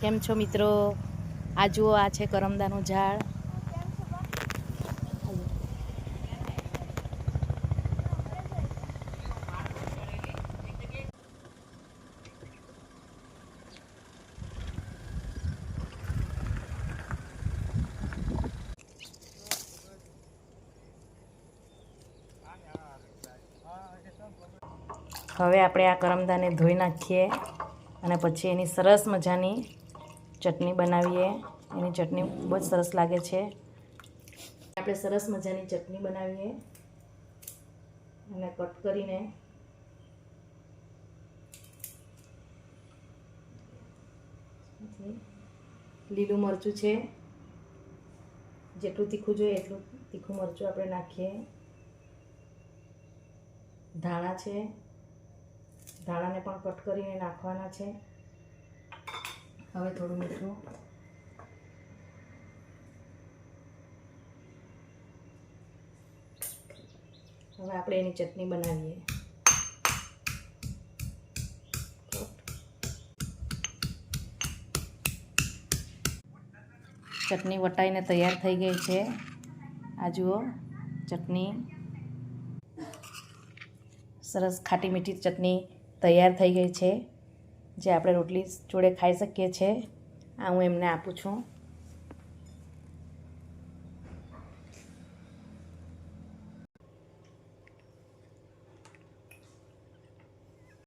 કેમ છો મિત્રો? આ જુઓ, આ છે કરમદાનું ઝાડ. હવે આપણે આ કરમદાને ધોઈ નાખીએ અને પછી એની સરસ મજાની ચટણી બનાવીએ. એની ચટણી ખૂબ જ સરસ લાગે છે. આપણે સરસ મજાની ચટણી બનાવીએ. અને કટ કરીને લીલું મરચું છે. જેટલું તીખું જોઈએ એટલું તીખું મરચું આપણે નાખીએ. ધાણા છે. ધાણાને પણ કટ કરીને નાખવાના છે. હવે થોડું મીઠું. હવે આપણે એની ચટણી બનાવીએ. ચટણી વટાઈને તૈયાર થઈ ગઈ છે. આ જુઓ, ચટણી. સરસ ખાટી મીઠી ચટણી તૈયાર થઈ ગઈ છે. જે આપણે રોટલી જોડે ખાઈ શકીએ છીએ આ હું એમને આપું છું.